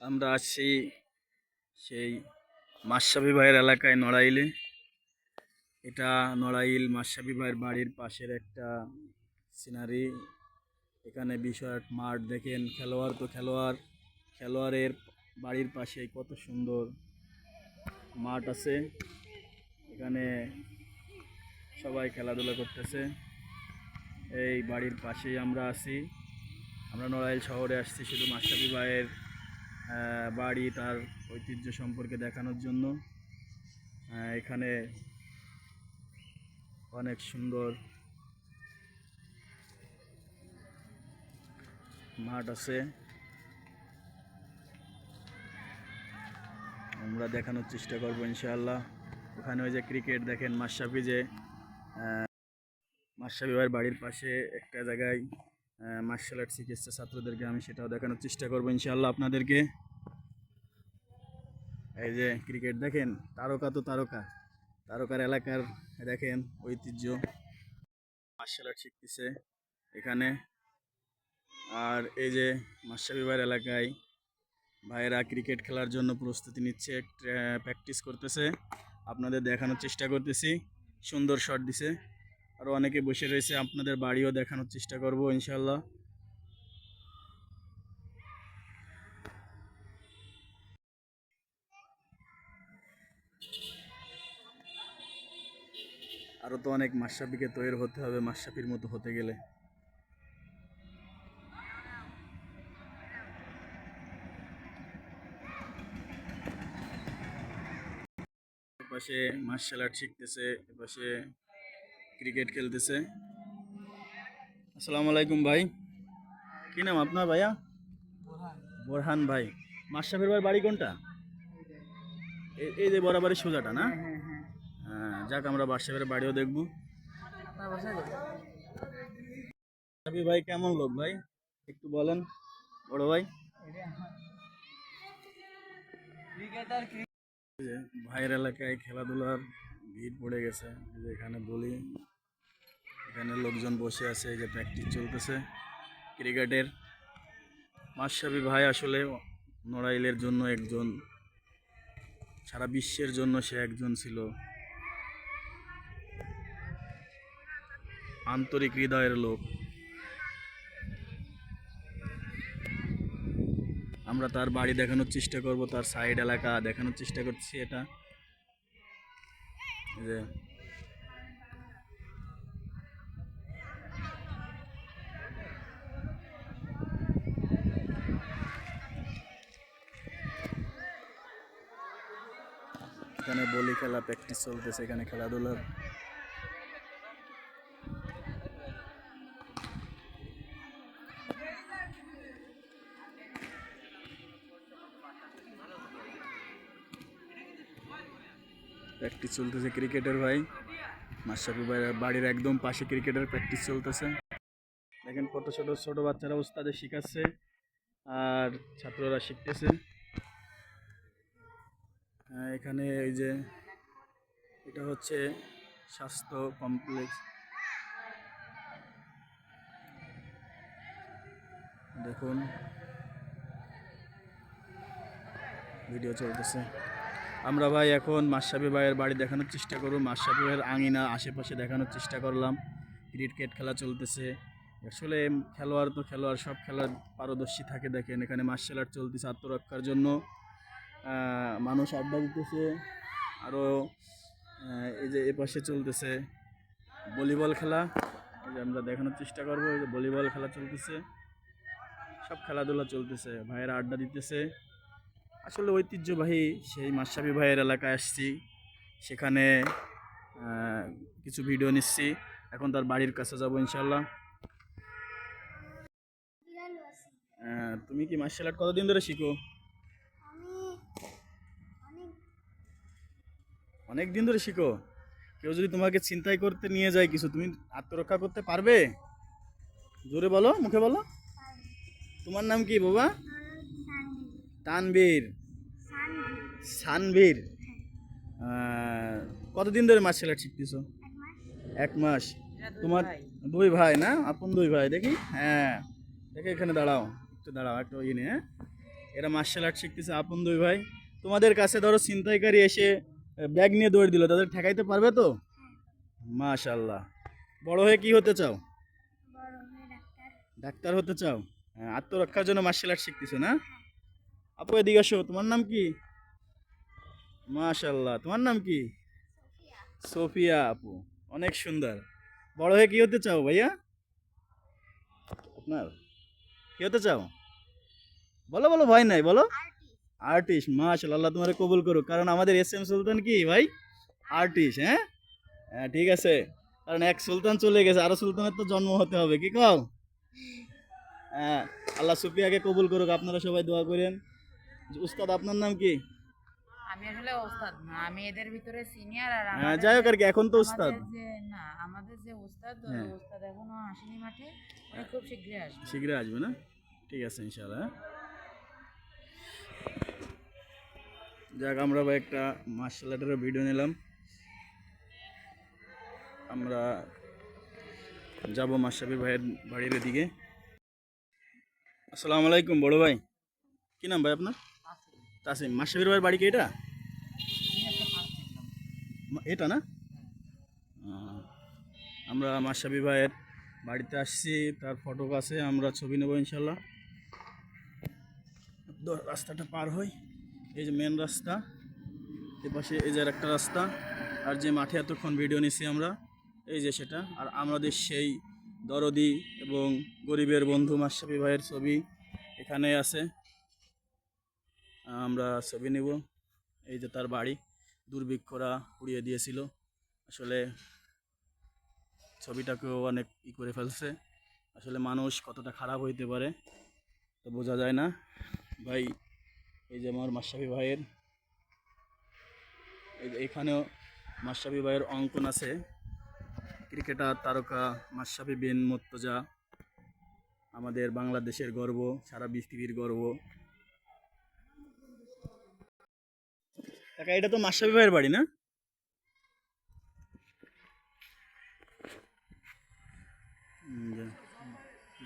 আমরা আসছি সেই মাসাবি ভাইয়ের এলাকায় নড়াইলে। এটা নড়াইল মাসাবি ভাইয়ের বাড়ির পাশের একটা সিনারি। এখানে বিশাল মাঠ দেখেন, খেলোয়াড় তো খেলোয়াড়। খেলোয়াড়ের বাড়ির পাশে কত সুন্দর মাঠ আছে। এখানে সবাই খেলাধুলা করতেছে। এই বাড়ির পাশেই আমরা আছি। আমরা নড়াইল শহরে আসছি, শুধু মাস্টাবি ভাইয়ের বাড়ি তার ঐতিহ্য সম্পর্কে দেখানোর জন্য। এখানে অনেক সুন্দর মাঠ আছে। আমরা দেখানোর চেষ্টা করব ইনশাআল্লাহ। ওখানে ওই যে ক্রিকেট দেখেন মাসাফি যে মাসাবি ভাইয়ের বাড়ির পাশে একটা জায়গায় মার্শাল আর্ট শিখেছে ছাত্রদেরকে আমি সেটাও দেখানোর চেষ্টা করব ইনশাআল্লাহ আপনাদেরকে। এই যে ক্রিকেট দেখেন, তারকা তো তারকা। তারকার এলাকার, দেখেন, ঐতিহ্য। মার্শাল আর্ট শিখতেছে এখানে। আর এই যে মাসাবি ভাইয়ের এলাকায় ভাইয়েরা ক্রিকেট খেলার জন্য প্রস্তুতি নিচ্ছে প্র্যাকটিস করতেছে। আপনাদের দেখানোর চেষ্টা করতেছি। সুন্দর শট দিছে। আরও অনেকে বসে রয়েছে, আপনাদের বাড়িও দেখানোর চেষ্টা করব ইনশাল্লাহ আরও তো অনেক মাসাপিকে তৈরি হতে হবে মাসাপির মতো হতে গেলে। এপাশে মার্শাল আর্ট শিখতেছে, এপাশে ক্রিকেট খেলতেছে। আসসালামু আলাইকুম ভাই। কি নাম আপনার ভাইয়া? বোরহান। ভাই। মাশরাফের ভাই বাড়ি কোনটা? এই- যে বরাবরই সোজাটা না? হ্যাঁ। যাক আমরা মাশরাফের বাড়িও দেখব। ভাই কেমন লোক ভাই? একটু বলেন বড় ভাই। ভাইয়ের এলাকায় খেলাধুলার ভিড় পড়ে গেছে। যে এখানে বলি এখানে লোকজন বসে আছে এই যে প্র্যাকটিস চলতেছে ক্রিকেটের। মাশরাফি ভাই আসলে নড়াইলের জন্য একজন সারা বিশ্বের জন্য সে একজন ছিল। আন্তরিক হৃদয়ের লোক। আমরা তার বাড়ি দেখানোর চেষ্টা করব, তার সাইড এলাকা দেখানোর চেষ্টা করছি এটা। যে। এখানে বলি খেলা প্র্যাকটিস চলতেছে, এখানে খেলাধুলার প্র্যাকটিস চলতেছে ক্রিকেটের ভাই। মাশরাফি ভাইয়ের বাড়ির একদম পাশে ক্রিকেটের প্র্যাকটিস চলতেছে। দেখেন কত ছোট ছোট বাচ্চারা ওস্তাদের শিখাচ্ছে আর ছাত্ররা শিখতেছে। এখানে এই যে এটা হচ্ছে স্বাস্থ্য কমপ্লেক্স দেখুন। ভিডিও চলতেছে। আমরা ভাই এখন মাসাবি ভাইয়ের বাড়ি দেখানোর চেষ্টা করব। মাসাবি ভাইয়ের আঙিনা আশেপাশে দেখানোর চেষ্টা করলাম। ক্রিকেট খেলা চলতেছে। আসলে খেলোয়াড় তো খেলোয়াড়, সব খেলার পারদর্শী থাকে দেখেন। এখানে মার্শাল আর্ট চলতেছে আত্মরক্ষার জন্য। মানুষ আড্ডা দিতেছে। আরও এই যে এ পাশে চলতেছে ভলিবল খেলা। এই যে আমরা দেখানোর চেষ্টা করব। এই যে ভলিবল খেলা চলতেছে। সব খেলাধুলা চলতেছে। ভাইয়েরা আড্ডা দিতেছে। আসলে ঐতিহ্যবাহী সেই মাসাবি ভাইয়ের এলাকায় আসছি। সেখানে কিছু ভিডিও নিচ্ছি। এখন তার বাড়ির কাছে যাব ইনশাল্লাহ তুমি কি মার্শাল আর্ট কতদিন ধরে শিখো? অনেক দিন ধরে শিখো? কেউ যদি তোমাকে চিন্তাই করতে নিয়ে যায় কিছু তুমি আত্মরক্ষা করতে পারবে? জোরে বলো মুখে বলো। তোমার নাম কি বাবা? তানবীর সানবীর? আহ, কতদিন ধরে মার্শাল আর্ট শিখতেছো? এক মাস। তোমার দুই ভাই না? আপন দুই ভাই দেখি? হ্যাঁ। দেখে এখানে দাঁড়াও। একটু দাঁড়াও একটু ইয়ে নিয়ে হ্যাঁ? এরা মার্শাল আর্ট শিখতেছে আপন দুই ভাই। তোমাদের কাছে ধরো ছিনতাইকারী এসে ব্যাগ নিয়ে দৌড় দিল তাদের ঠেকাইতে পারবে তো? মাশাল্লাহ বড় হয়ে কি হতে চাও? ডাক্তার। ডাক্তার হতে চাও? হ্যাঁ, আত্মরক্ষার জন্য মার্শাল আর্ট শিখতেছো না? আপু, এদিকে আসো। তোমার নাম কি? মাশাল্লাহ তোমার নাম কি? সোফিয়া আপু, অনেক সুন্দর। বড় হয়ে কি হতে চাও ভাইয়া? আপনার? কি হতে চাও? বলো বলো, ভয় নাই, বলো। আর্টিস্ট মাশাল্লাহ আল্লাহ তোমার কবুল করুক। কারণ আমাদের এস এম সুলতান কি ভাই? আর্টিস্ট হ্যাঁ? হ্যাঁ ঠিক আছে। কারণ এক সুলতান চলে গেছে, আরও সুলতানের তো জন্ম হতে হবে, কি কও? হ্যাঁ আল্লাহ সুফিয়াকে কবুল করুক, আপনারা সবাই দোয়া করেন। উস্তাদ আপনার নাম কি? আমি আসলে ওস্তাদ না আমি এদের ভিতরে সিনিয়র আর হ্যাঁ যাই হোক আর কি এখন তো না আমাদের যে ওস্তাদ হ্যাঁ। ওস্তাদ এখনও আসেনি মাঠে উনি খুব শীঘ্রই আসবে। শীঘ্রই আসবে না? ঠিক আছে ইনশাআল্লাহ। হ্যাঁ? যাক আমরা ভাই একটা মার্শাল আর্টের ভিডিও নিলাম। আমরা যাব মাসাবির ভাইয়ের বাড়ির দিকে আসসালামু আলাইকুম বড় ভাই। কি নাম ভাই আপনার? তাসিম মাসাবির ভাইয়ের বাড়ি কি এটা? এটা না? আমরা মাসাবি ভাইয়ের বাড়িতে আসছি, তার ফটো আছে, আমরা ছবি নেব ইনশাল্লাহ। রাস্তাটা পার হই। এই যে মেন রাস্তা এ পাশে এই যে একটা রাস্তা, আর যে মাঠে এতক্ষণ ভিডিও নিছি আমরা, এই যে সেটা। আর আমাদের সেই দরদি এবং গরিবের বন্ধু মাসাবি ভাইয়ের ছবি এখানে আছে। আমরা ছবি নেব। এই যে তার বাড়ি, দুর্ভিক্ষরা উড়িয়ে দিয়েছিল। আসলে ছবিটাকেও অনেক ই করে ফেলছে। আসলে মানুষ কতটা খারাপ হইতে পারে তো বোঝা যায় না। ভাই, এই যে আমার মাসাবি ভাইয়ের, এই যে এখানেও মাসাবি ভাইয়ের অঙ্কন আছে। ক্রিকেটার, তারকা মাসাবি বিন মোত্তজা আমাদের বাংলাদেশের গর্ব, সারা পৃথিবীর গর্ব। কাকা এটা তো মাসাবি ভাইয়ের বাড়ি না?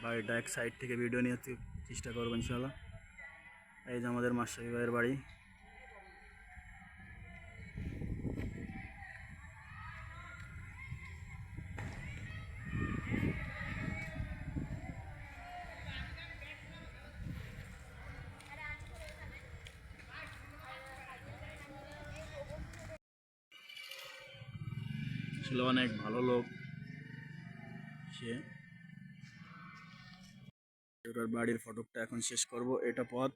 বাড়িটা এক সাইড থেকে ভিডিও নিয়ে চেষ্টা করব ইনশাল্লাহ এই যে আমাদের মাসাবি ভাইয়ের বাড়ি। আসলে অনেক ভালো লোক। সে। বাড়ির ফটকটা এখন শেষ করব, এটা পথ।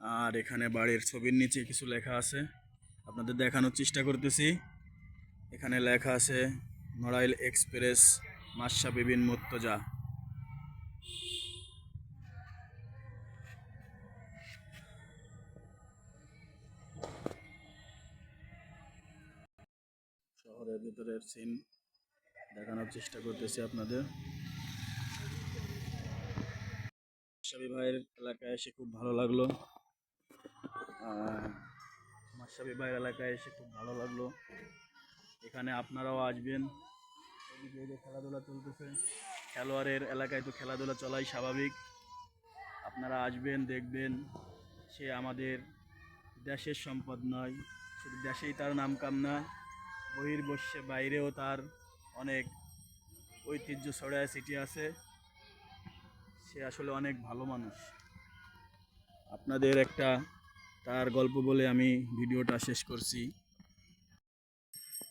আর এখানে বাড়ির ছবির নিচে কিছু লেখা আছে। আপনাদের দেখানোর চেষ্টা করতেছি। এখানে লেখা আছে, নড়াইল এক্সপ্রেস, মাসা বিবিন মুত্তজা শহরের ভিতরের সিন দেখানোর চেষ্টা করতেছি আপনাদের। মাসাবি ভাইয়ের এলাকায় এসে খুব ভালো লাগল। মাসাবি ভাইয়ের এলাকায় এসে খুব ভালো লাগল। এখানে আপনারাও আসবেন। খেলাধুলা চলতেছে। খেলোয়াড়ের এলাকায় তো খেলাধুলা চলাই স্বাভাবিক। আপনারা আসবেন, দেখবেন। সে আমাদের দেশের সম্পদ নয়। শুধু দেশেই তার নাম কাম না। বহির্বস্যে বাইরেও তার অনেক ঐতিহ্য ছড়ায় সিটি আছে। সে আসলে অনেক ভালো মানুষ। আপনাদের একটা তার গল্প বলে আমি ভিডিওটা শেষ করছি।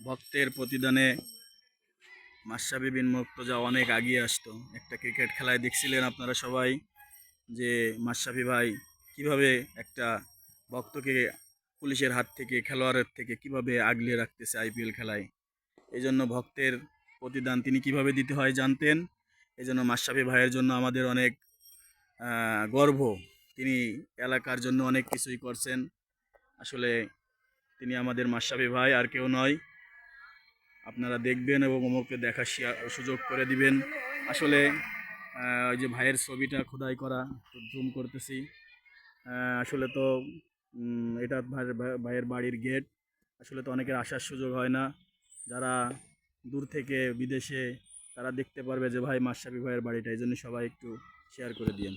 ভক্তের প্রতিদানে মাসাবি বিন মুক্তজা অনেক আগিয়ে আসতো। একটা ক্রিকেট খেলায় দেখছিলেন আপনারা সবাই যে মাসাবি ভাই কীভাবে একটা ভক্তকে পুলিশের হাত থেকে, খেলোয়াড়ের থেকে কীভাবে আগলে রাখতেছে আইপিএল খেলায়? এই জন্য ভক্তের প্রতিদান তিনি কীভাবে দিতে হয় জানতেন? এই জন্য মাসাবি ভাইয়ের জন্য আমাদের অনেক গর্ব। তিনি এলাকার জন্য অনেক কিছুই করছেন। আসলে তিনি আমাদের মাসাবি ভাই, আর কেউ নয়। আপনারা দেখবেন এবং অমুককে দেখার শিয়া- সুযোগ করে দিবেন। আসলে ওই যে ভাইয়ের ছবিটা খোদাই করা জুম করতেছি। আসলে তো এটা ভাইয়ের ভাইয়ের বাড়ির গেট আসলে তো অনেকের আসার সুযোগ হয় না। যারা দূর থেকে বিদেশে, তারা দেখতে পারবে যে ভাই মাসাবি ভাইয়ের বাড়িটা। এই জন্য সবাই একটু শেয়ার করে দিয়েন।